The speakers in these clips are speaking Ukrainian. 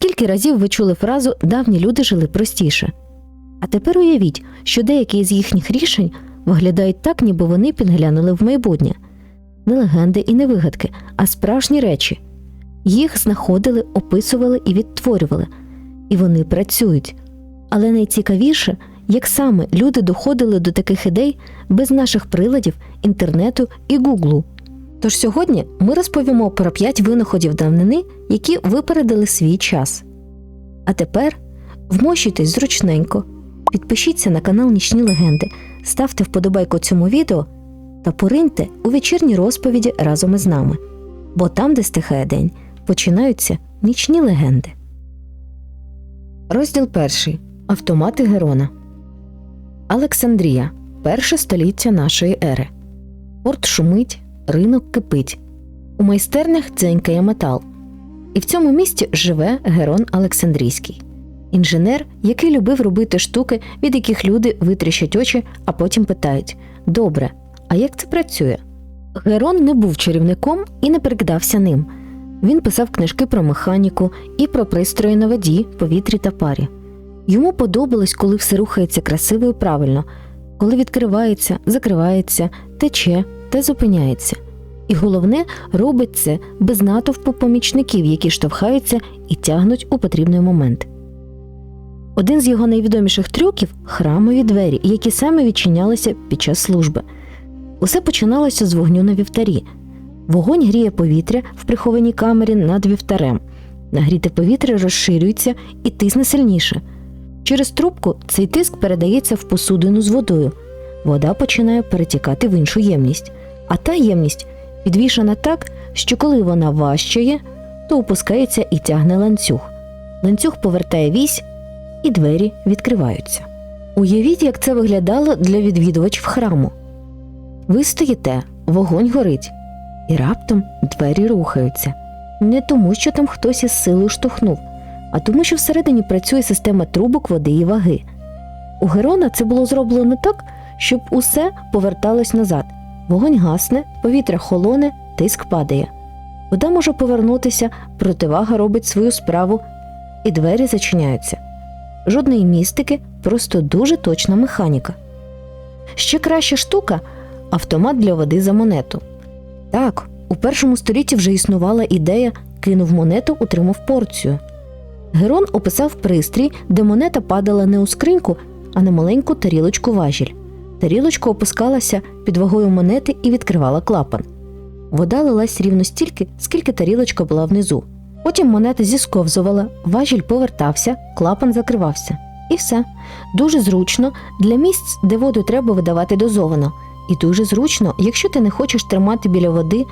Скільки разів ви чули фразу давні люди жили простіше? А тепер уявіть, що деякі з їхніх рішень виглядають так, ніби вони підглянули в майбутнє. Не легенди і не вигадки, а справжні речі. Їх знаходили, описували і відтворювали, і вони працюють. Але найцікавіше, як саме люди доходили до таких ідей без наших приладів, інтернету і гуглу. Тож сьогодні ми розповімо про п'ять винаходів давнини, які випередили свій час. А тепер вмощуйтесь зручненько, підпишіться на канал Нічні Легенди, ставте вподобайку цьому відео та пориньте у вечірні розповіді разом із нами. Бо там, де стихає день, починаються нічні легенди. Розділ перший. Автомати Герона. Олександрія. Перше століття нашої ери. Порт шумить, ринок кипить. У майстернях дзенькає метал. І в цьому місті живе Герон Олександрійський, інженер, який любив робити штуки, від яких люди витріщать очі, а потім питають: Добре, а як це працює? Герон не був чарівником і не прикидався ним. Він писав книжки про механіку і про пристрої на воді, повітрі та парі. Йому подобалось, коли все рухається красиво і правильно, коли відкривається, закривається, тече та зупиняється. І головне, робить це без натовпу помічників, які штовхаються і тягнуть у потрібний момент. Один з його найвідоміших трюків храмові двері, які саме відчинялися під час служби. Усе починалося з вогню на вівтарі. Вогонь гріє повітря в прихованій камері над вівтарем. Нагріте повітря розширюється і тисне сильніше. Через трубку цей тиск передається в посудину з водою. Вода починає перетікати в іншу ємність, а та ємність підвішена так, що коли вона важчає, то опускається і тягне ланцюг. Ланцюг повертає вісь, і двері відкриваються. Уявіть, як це виглядало для відвідувачів храму. Ви стоїте, вогонь горить, і раптом двері рухаються. Не тому, що там хтось із силою штовхнув, а тому, що всередині працює система трубок води і ваги. У Герона це було зроблено так, щоб усе поверталось назад. Вогонь гасне, повітря холоне, тиск падає. Вода може повернутися, противага робить свою справу, і двері зачиняються. Жодної містики, просто дуже точна механіка. Ще краща штука автомат для води за монету. Так, у першому столітті вже існувала ідея кинув монету, утримав порцію. Герон описав пристрій, де монета падала не у скриньку, а на маленьку тарілочку важіль. Тарілочка опускалася під вагою монети і відкривала клапан. Вода лилась рівно стільки, скільки тарілочка була внизу. Потім монета зісковзувала, важіль повертався, клапан закривався. І все. Дуже зручно для місць, де воду треба видавати дозовано. І дуже зручно, якщо ти не хочеш тримати біля води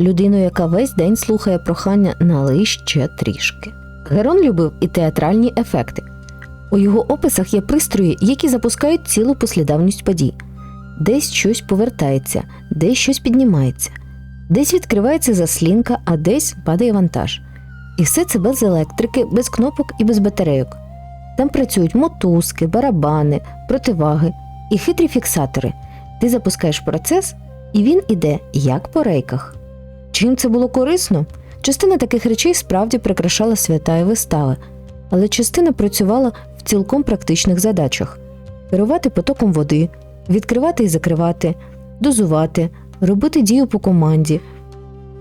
людину, яка весь день слухає прохання налий ще трішки. Герон любив і театральні ефекти. У його описах є пристрої, які запускають цілу послідовність подій. Десь щось повертається, десь щось піднімається, десь відкривається заслінка, а десь падає вантаж. І все це без електрики, без кнопок і без батарейок. Там працюють мотузки, барабани, противаги і хитрі фіксатори. Ти запускаєш процес, і він іде як по рейках. Чим це було корисно? Частина таких речей справді прикрашала свята і вистави, але частина працювала цілком практичних задачах: керувати потоком води, відкривати і закривати, дозувати, робити дію по команді.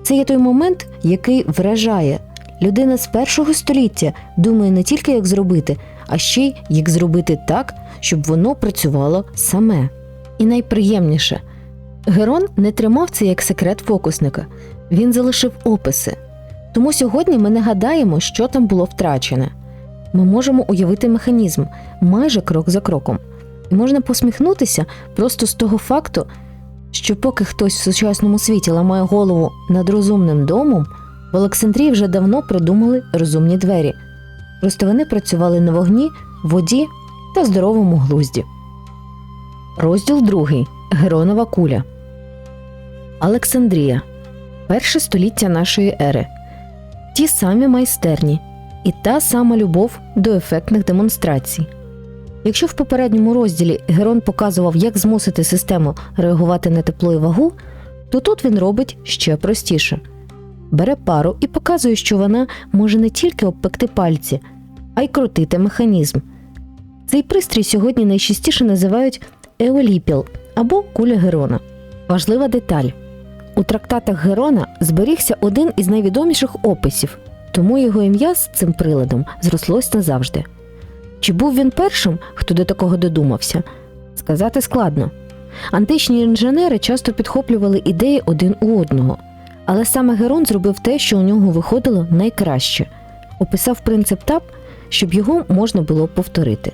Це є той момент, який вражає. Людина з першого століття думає не тільки як зробити, а ще й як зробити так, щоб воно працювало саме. І найприємніше Герон не тримав це як секрет фокусника, він залишив описи. Тому сьогодні ми не гадаємо, що там було втрачене. Ми можемо уявити механізм майже крок за кроком, і можна посміхнутися просто з того факту, що поки хтось в сучасному світі ламає голову над розумним домом, в Олександрії вже давно придумали розумні двері. Просто вони працювали на вогні, воді та здоровому глузді. Розділ другий. Геронова куля. Олександрія. Перше століття нашої ери. Ті самі майстерні і та сама любов до ефектних демонстрацій. Якщо в попередньому розділі Герон показував, як змусити систему реагувати на тепло і вагу, то тут він робить ще простіше. бере пару і показує, що вона може не тільки обпекти пальці, а й крутити механізм. Цей пристрій сьогодні найчастіше називають еоліпіл або куля Герона. Важлива деталь. У трактатах Герона зберігся один із найвідоміших описів, тому його ім'я з цим приладом зрослось назавжди. Чи був він першим, хто до такого додумався? Сказати складно. Античні інженери часто підхоплювали ідеї один у одного, але саме Герон зробив те, що у нього виходило найкраще описав принцип так, щоб його можна було повторити.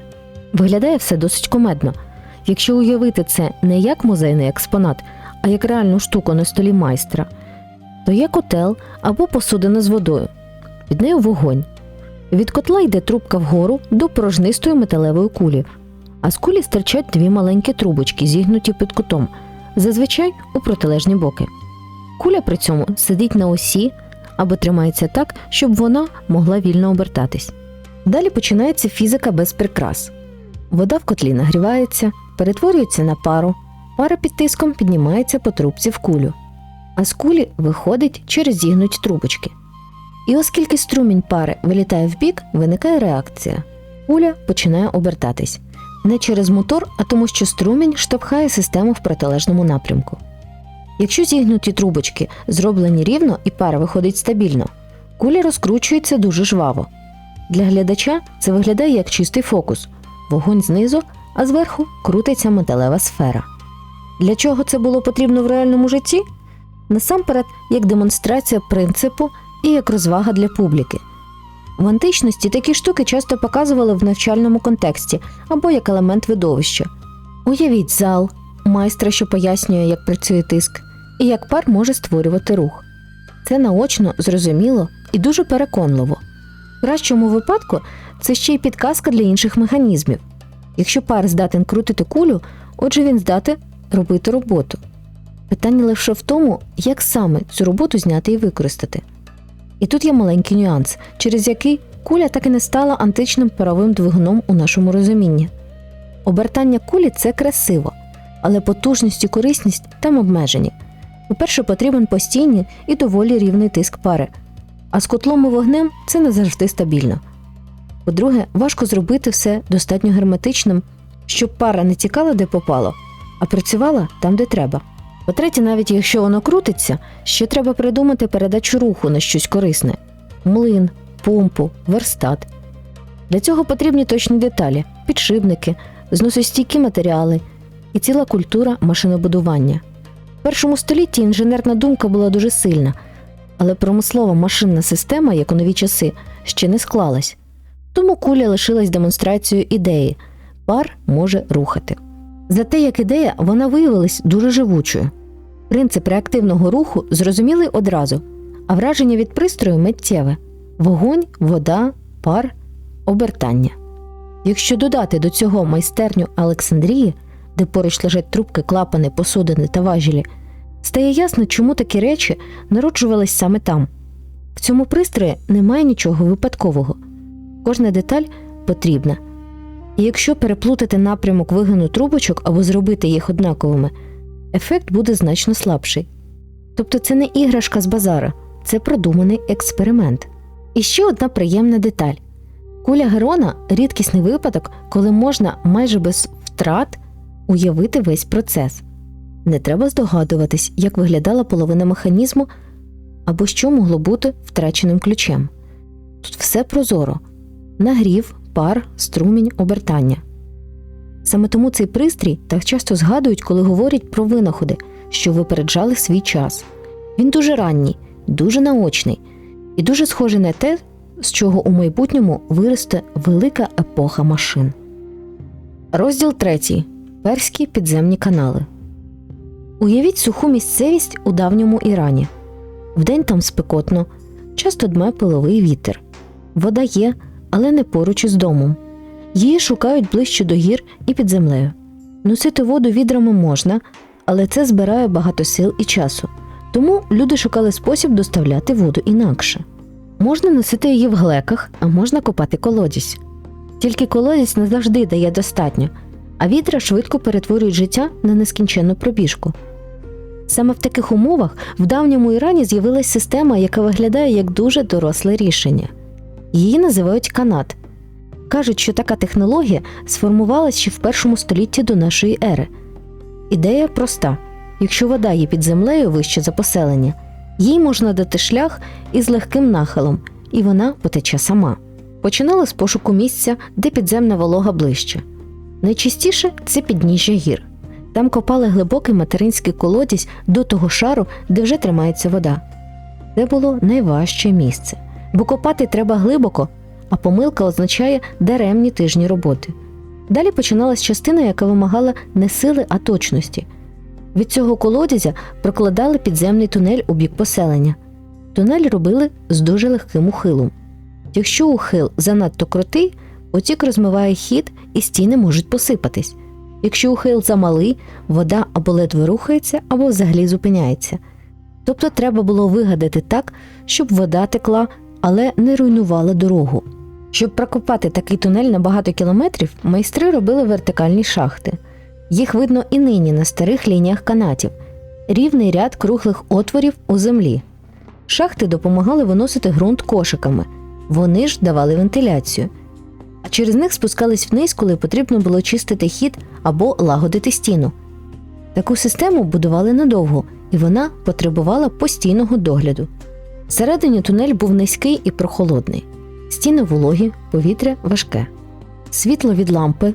Виглядає все досить комедно. Якщо уявити це не як музейний експонат, а як реальну штуку на столі майстра, то є котел або посудина з водою. Під нею вогонь. Від котла йде трубка вгору до порожнистої металевої кулі, а з кулі стирчать дві маленькі трубочки, зігнуті під кутом, зазвичай у протилежні боки. Куля при цьому сидить на осі або тримається так, щоб вона могла вільно обертатись. Далі починається фізика без прикрас. Вода в котлі нагрівається, перетворюється на пару, пара під тиском піднімається по трубці в кулю, а з кулі виходить через зігнуті трубочки. І оскільки струмінь пари вилітає в бік, виникає реакція. Куля починає обертатись не через мотор, а тому, що струмінь штовхає систему в протилежному напрямку. Якщо зігнуті трубочки зроблені рівно і пара виходить стабільно, куля розкручується дуже жваво. Для глядача це виглядає як чистий фокус вогонь знизу, а зверху крутиться металева сфера. Для чого це було потрібно в реальному житті? Насамперед, як демонстрація принципу і як розвага для публіки. В античності такі штуки часто показували в навчальному контексті або як елемент видовища. Уявіть зал, майстра, що пояснює, як працює тиск, і як пар може створювати рух. Це наочно, зрозуміло і дуже переконливо. В кращому випадку це ще й підказка для інших механізмів. Якщо пар здатен крутити кулю, отже він здатен робити роботу. Питання лише в тому, як саме цю роботу зняти і використати. І тут є маленький нюанс, через який куля так і не стала античним паровим двигуном у нашому розумінні. Обертання кулі це красиво, але потужність і корисність там обмежені. По-перше, потрібен постійний і доволі рівний тиск пари, а з котлом і вогнем це не завжди стабільно. По-друге, важко зробити все достатньо герметичним, щоб пара не тікала де попало, а працювала там, де треба. По-третє, навіть якщо воно крутиться, ще треба придумати передачу руху на щось корисне: млин, помпу, верстат. Для цього потрібні точні деталі, підшипники, зносостійкі матеріали і ціла культура машинобудування. В першому столітті інженерна думка була дуже сильна, але промислова машинна система, як у нові часи, ще не склалась. Тому куля лишилась демонстрацією ідеї пар може рухати. Зате як ідея вона виявилась дуже живучою. Принцип реактивного руху зрозумілий одразу, а враження від пристрою миттєве вогонь, вода, пар, обертання. Якщо додати до цього майстерню Олександрії, де поруч лежать трубки, клапани, посудини та важілі, стає ясно, чому такі речі народжувались саме там. В цьому пристрої немає нічого випадкового, кожна деталь потрібна. І якщо переплутати напрямок вигину трубочок або зробити їх однаковими, ефект буде значно слабший. Тобто це не іграшка з базара, це продуманий експеримент. І ще одна приємна деталь: куля Герона рідкісний випадок, коли можна майже без втрат уявити весь процес. Не треба здогадуватись, як виглядала половина механізму або що могло бути втраченим ключем. Тут все прозоро: нагрів, пар, струмінь, обертання. Саме тому цей пристрій так часто згадують, коли говорять про винаходи, що випереджали свій час. Він дуже ранній, дуже наочний і дуже схожий на те, з чого у майбутньому виросте велика епоха машин. Розділ 3. Перські підземні канали. Уявіть суху місцевість у давньому Ірані. Вдень там спекотно, часто дме пиловий вітер. Вода є, але не поруч із домом. Її шукають ближче до гір і під землею. Носити воду відрами можна, але це збирає багато сил і часу. Тому люди шукали спосіб доставляти воду інакше. Можна носити її в глеках, а можна копати колодязь. Тільки колодязь не завжди дає достатньо, а відра швидко перетворюють життя на нескінченну пробіжку. Саме в таких умовах в давньому Ірані з'явилась система, яка виглядає як дуже доросле рішення. Її називають канат. Кажуть, що така технологія сформувалась ще в першому столітті до нашої ери. Ідея проста: якщо вода є під землею вище за поселення, їй можна дати шлях із легким нахилом, і вона потече сама. Починали з пошуку місця, де підземна волога ближче. Найчастіше це підніжжя гір. Там копали глибокий материнський колодязь до того шару, де вже тримається вода. Це було найважче місце, бо копати треба глибоко, а помилка означає даремні тижні роботи. Далі починалась частина, яка вимагала не сили, а точності. Від цього колодязя прокладали підземний тунель у бік поселення. Тунель робили з дуже легким ухилом. Якщо ухил занадто крутий, потік розмиває хід і стіни можуть посипатись. Якщо ухил замалий, вода або ледве рухається, або взагалі зупиняється. Тобто треба було вигадати так, щоб вода текла, але не руйнувала дорогу. Щоб прокопати такий тунель на багато кілометрів, майстри робили вертикальні шахти. Їх видно і нині на старих лініях канатів, рівний ряд круглих отворів у землі. Шахти допомагали виносити ґрунт кошиками, вони ж давали вентиляцію. А через них спускались вниз, коли потрібно було чистити хід або лагодити стіну. Таку систему будували надовго, і вона потребувала постійного догляду. Всередині тунель був низький і прохолодний, стіни вологі, повітря важке, світло від лампи,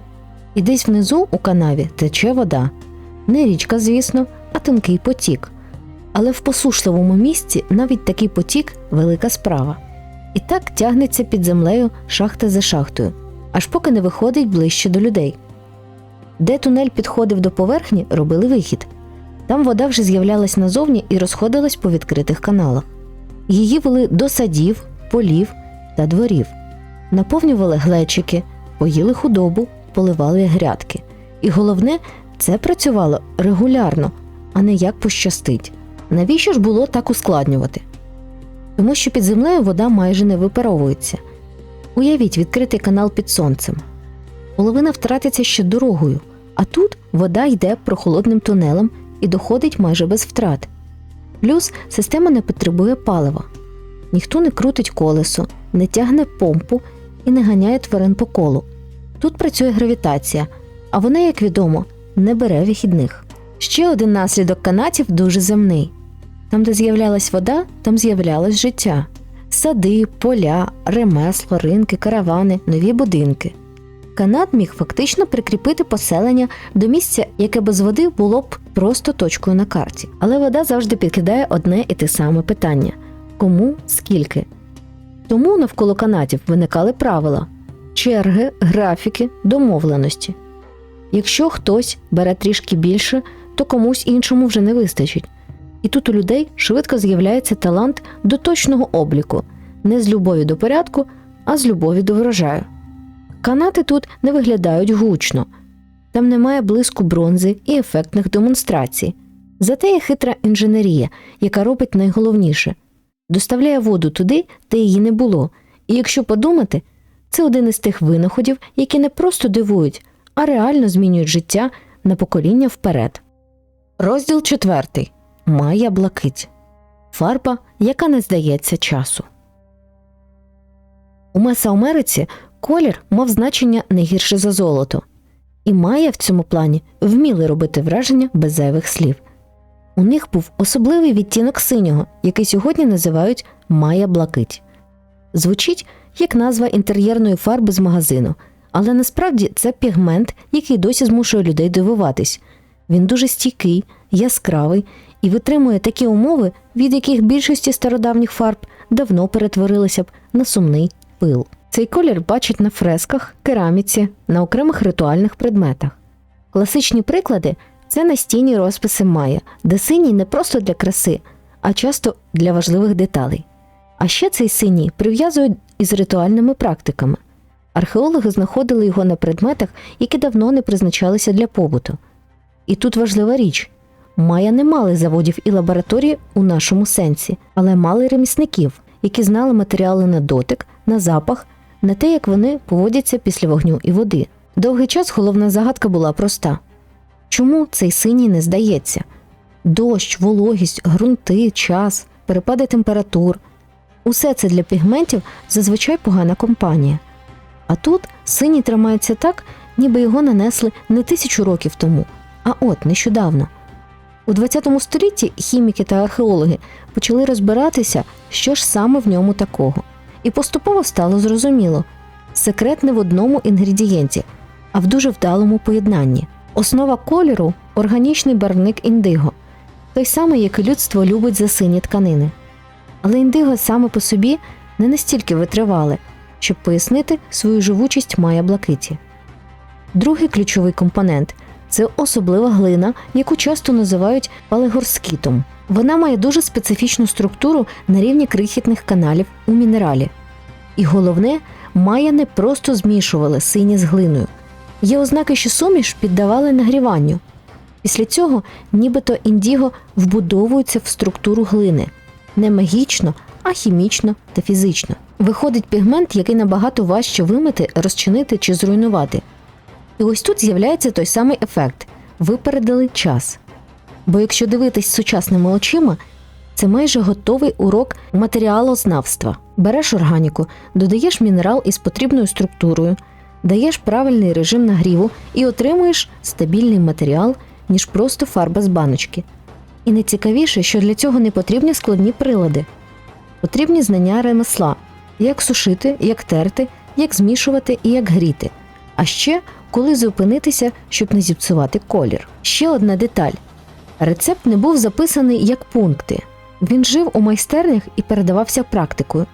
і десь внизу у канаві тече вода. Не річка, звісно, а тонкий потік. Але в посушливому місці навіть такий потік велика справа. І так тягнеться під землею шахта за шахтою, аж поки не виходить ближче до людей. Де тунель підходив до поверхні, робили вихід. Там вода вже з'являлась назовні і розходилась по відкритих каналах. Її вели до садів, полів та дворів, наповнювали глечики, поїли худобу, поливали грядки. І головне, це працювало регулярно, а не як пощастить. Навіщо ж було так ускладнювати? Тому що під землею вода майже не випаровується. Уявіть відкритий канал під сонцем. Половина втратиться ще дорогою, а тут вода йде прохолодним тунелем і доходить майже без втрат. Плюс система не потребує палива. Ніхто не крутить колесо, не тягне помпу і не ганяє тварин по колу. Тут працює гравітація, а вона, як відомо, не бере вихідних. Ще один наслідок канатів дуже земний. Там, де з'являлась вода, там з'являлось життя: сади, поля, ремесло, ринки, каравани, нові будинки. Канат міг фактично прикріпити поселення до місця, яке без води було б просто точкою на карті. Але вода завжди підкидає одне і те саме питання: кому, скільки. Тому навколо канатів виникали правила: черги, графіки, домовленості. Якщо хтось бере трішки більше, то комусь іншому вже не вистачить. І тут у людей швидко з'являється талант до точного обліку, не з любові до порядку, а з любові до врожаю. Канати тут не виглядають гучно, там немає блиску бронзи і ефектних демонстрацій. Зате є хитра інженерія, яка робить найголовніше доставляє воду туди, де її не було. І якщо подумати, це один із тих винаходів, які не просто дивують, а реально змінюють життя на покоління вперед. Розділ четвертий. Майя блакить. Фарба, яка не здається часу. У Месоамериці колір мав значення не гірше за золото. І Майя в цьому плані вміли робити враження без зайвих слів. У них був особливий відтінок синього, який сьогодні називають Майя блакить. Звучить як назва інтер'єрної фарби з магазину, але насправді це пігмент, який досі змушує людей дивуватись. Він дуже стійкий, яскравий і витримує такі умови, від яких більшості стародавніх фарб давно перетворилися б на сумний пил. Цей колір бачать на фресках, кераміці, на окремих ритуальних предметах. Класичні приклади це настінні розписи Майя, де синій не просто для краси, а часто для важливих деталей. А ще цей синій прив'язують із ритуальними практиками. Археологи знаходили його на предметах, які давно не призначалися для побуту. І тут важлива річ Майя не мали заводів і лабораторії у нашому сенсі, але мали ремісників, які знали матеріали на дотик, на запах, на те, як вони поводяться після вогню і води. Довгий час головна загадка була проста чому цей синій не здається? Дощ, вологість, ґрунти, час, перепади температур. Усе це для пігментів зазвичай погана компанія. А тут синій тримається так, ніби його нанесли не тисячу років тому, а от нещодавно. У ХХ столітті хіміки та археологи почали розбиратися, що ж саме в ньому такого. І поступово стало зрозуміло секрет не в одному інгредієнті, а в дуже вдалому поєднанні. Основа кольору органічний барвник індиго, той самий, який людство любить за сині тканини. Але індиго саме по собі не настільки витривале, щоб пояснити свою живучість має блакиті. Другий ключовий компонент це особлива глина, яку часто називають палегорскітом. Вона має дуже специфічну структуру на рівні крихітних каналів у мінералі. І головне, має не просто змішували сині з глиною. Є ознаки, що суміш піддавали нагріванню. Після цього нібито індіго вбудовується в структуру глини не магічно, а хімічно та фізично. Виходить пігмент, який набагато важче вимити, розчинити чи зруйнувати. І ось тут з'являється той самий ефект випередили час. Бо якщо дивитись сучасними очима, це майже готовий урок матеріалознавства. Береш органіку, додаєш мінерал із потрібною структурою, даєш правильний режим нагріву і отримуєш стабільний матеріал, ніж просто фарба з баночки. І найцікавіше, що для цього не потрібні складні прилади. Потрібні знання ремесла, як сушити, як терти, як змішувати і як гріти. А ще коли зупинитися, щоб не зіпсувати колір. Ще одна деталь: рецепт не був записаний як пункти. Він жив у майстернях і передавався практикою.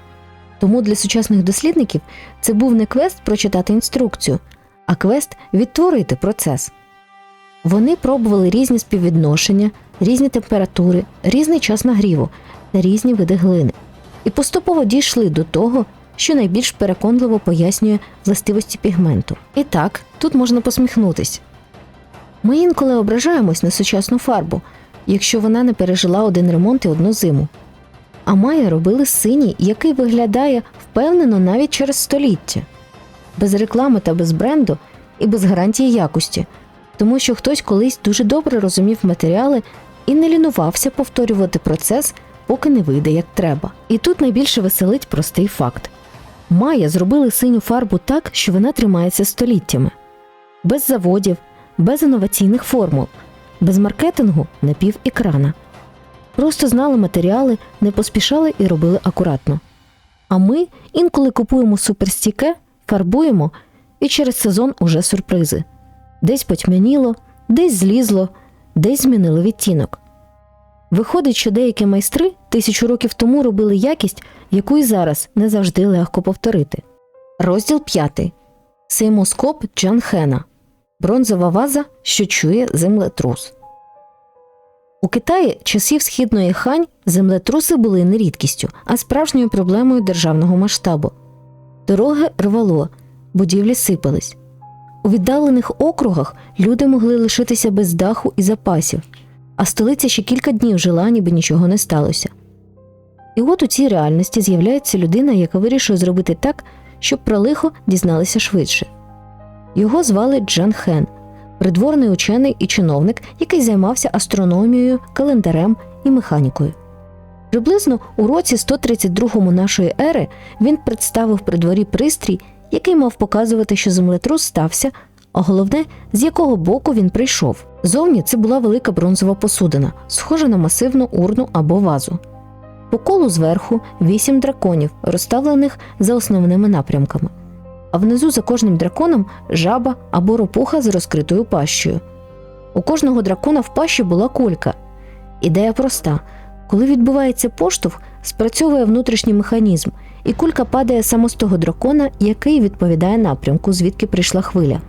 Тому для сучасних дослідників це був не квест прочитати інструкцію, а квест відтворити процес. Вони пробували різні співвідношення, різні температури, різний час нагріву та різні види глини. І поступово дійшли до того, що найбільш переконливо пояснює властивості пігменту. І так, тут можна посміхнутись. Ми інколи ображаємось на сучасну фарбу, якщо вона не пережила один ремонт і одну зиму. А Майя робили синій, який виглядає впевнено навіть через століття, без реклами та без бренду і без гарантії якості, тому що хтось колись дуже добре розумів матеріали і не лінувався повторювати процес, поки не вийде як треба. І тут найбільше веселить простий факт: Майя зробили синю фарбу так, що вона тримається століттями, без заводів, без інноваційних формул, без маркетингу напівекрана. Просто знали матеріали, не поспішали і робили акуратно. А ми інколи купуємо суперстійке, фарбуємо, і через сезон уже сюрпризи. Десь потьмяніло, десь злізло, десь змінили відтінок. Виходить, що деякі майстри тисячу років тому робили якість, яку і зараз не завжди легко повторити. Розділ 5. Сеймоскоп Джан Хена. Бронзова ваза, що чує землетрус. У Китаї часів східної хань землетруси були не рідкістю, а справжньою проблемою державного масштабу. Дороги рвало, будівлі сипались. У віддалених округах люди могли лишитися без даху і запасів, а столиця ще кілька днів жила, ніби нічого не сталося. І от у цій реальності з'являється людина, яка вирішує зробити так, щоб про лихо дізналися швидше. Його звали Джан Хен, придворний учений і чиновник, який займався астрономією, календарем і механікою. Приблизно у році 132 нашої ери він представив при дворі пристрій, який мав показувати, що землетрус стався, а головне, з якого боку він прийшов. Зовні це була велика бронзова посудина, схожа на масивну урну або вазу. По колу зверху вісім драконів, розставлених за основними напрямками. А внизу за кожним драконом жаба або ропуха з розкритою пащею. У кожного дракона в пащі була кулька. Ідея проста: коли відбувається поштовх, спрацьовує внутрішній механізм, і кулька падає саме з того дракона, який відповідає напрямку, звідки прийшла хвиля.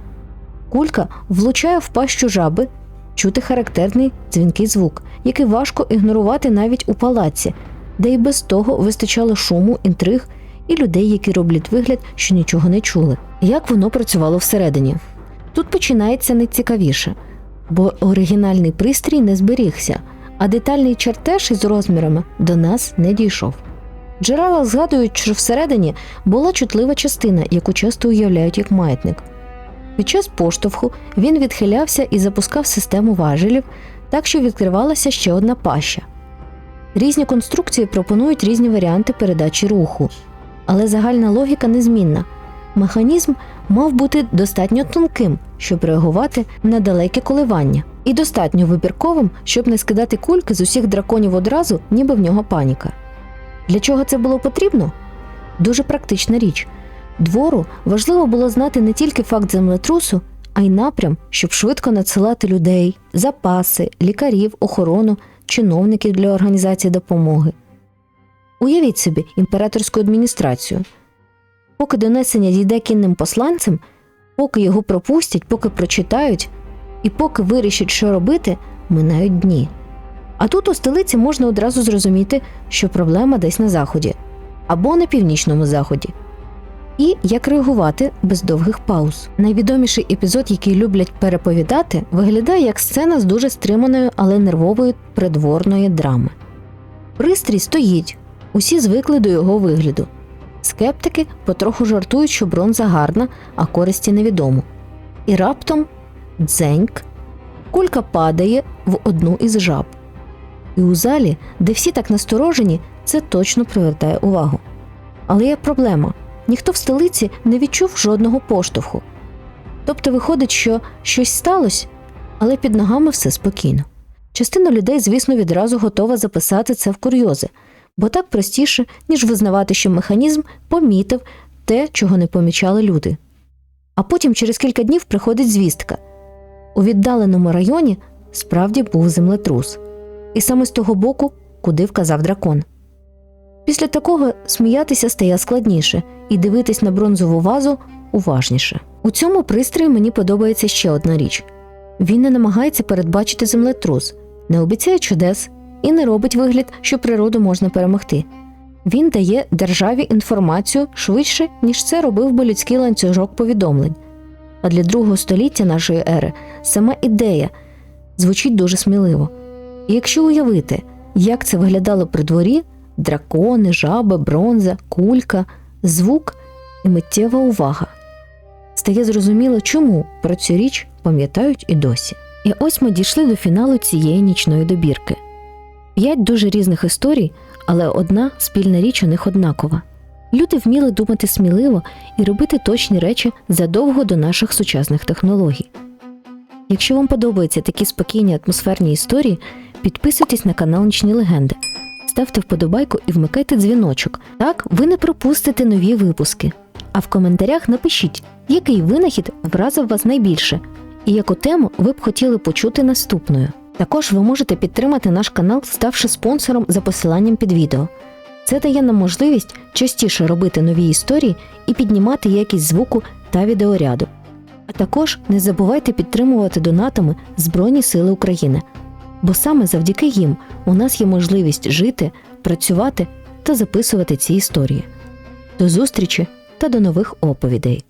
Кулька влучає в пащу жаби, чути характерний дзвінкий звук, який важко ігнорувати навіть у палаці, де й без того вистачало шуму, інтриг і людей, які роблять вигляд, що нічого не чули. Як воно працювало всередині? Тут починається найцікавіше, бо оригінальний пристрій не зберігся, а детальний чертеж із розмірами до нас не дійшов. Джерела згадують, що всередині була чутлива частина, яку часто уявляють як маятник. Під час поштовху він відхилявся і запускав систему важелів, так що відкривалася ще одна паща. Різні конструкції пропонують різні варіанти передачі руху, але загальна логіка незмінна. Механізм мав бути достатньо тонким, щоб реагувати на далекі коливання, і достатньо вибірковим, щоб не скидати кульки з усіх драконів одразу, ніби в нього паніка. Для чого це було потрібно? Дуже практична річ. Двору важливо було знати не тільки факт землетрусу, а й напрям, щоб швидко надсилати людей, запаси, лікарів, охорону, чиновників для організації допомоги. Уявіть собі імператорську адміністрацію. Поки донесення дійде кінним посланцем, поки його пропустять, поки прочитають, і поки вирішать, що робити, минають дні. А тут у столиці можна одразу зрозуміти, що проблема десь на заході або на північному заході. І як реагувати без довгих пауз. Найвідоміший епізод, який люблять переповідати, виглядає як сцена з дуже стриманою, але нервовою придворної драми. Пристрій стоїть, усі звикли до його вигляду. Скептики потроху жартують, що бронза гарна, а користі невідомо. І раптом дзеньк, кулька падає в одну із жаб. І у залі, де всі так насторожені, це точно привертає увагу. Але є проблема ніхто в столиці не відчув жодного поштовху. Тобто виходить, що щось сталося, але під ногами все спокійно. Частина людей, звісно, відразу готова записати це в курйози, бо так простіше, ніж визнавати, що механізм помітив те, чого не помічали люди. А потім через кілька днів приходить звістка. У віддаленому районі справді був землетрус, і саме з того боку, куди вказав дракон. Після такого сміятися стає складніше і дивитись на бронзову вазу уважніше. У цьому пристрої мені подобається ще одна річ: він не намагається передбачити землетрус, не обіцяє чудес і не робить вигляд, що природу можна перемогти. Він дає державі інформацію швидше, ніж це робив би людський ланцюжок повідомлень. А для другого століття нашої ери сама ідея звучить дуже сміливо. І якщо уявити, як це виглядало при дворі, дракони, жаби, бронза, кулька, звук і миттєва увага. Стає зрозуміло, чому про цю річ пам'ятають і досі. І ось ми дійшли до фіналу цієї нічної добірки. П'ять дуже різних історій, але одна спільна річ у них однакова. Люди вміли думати сміливо і робити точні речі задовго до наших сучасних технологій. Якщо вам подобаються такі спокійні атмосферні історії, підписуйтесь на канал Нічні Легенди, ставте вподобайку і вмикайте дзвіночок. Так ви не пропустите нові випуски. А в коментарях напишіть, який винахід вразив вас найбільше, і яку тему ви б хотіли почути наступною. Також ви можете підтримати наш канал, ставши спонсором за посиланням під відео. Це дає нам можливість частіше робити нові історії і піднімати якість звуку та відеоряду. А також не забувайте підтримувати донатами Збройні Сили України, бо саме завдяки їм у нас є можливість жити, працювати та записувати ці історії. До зустрічі та до нових оповідей!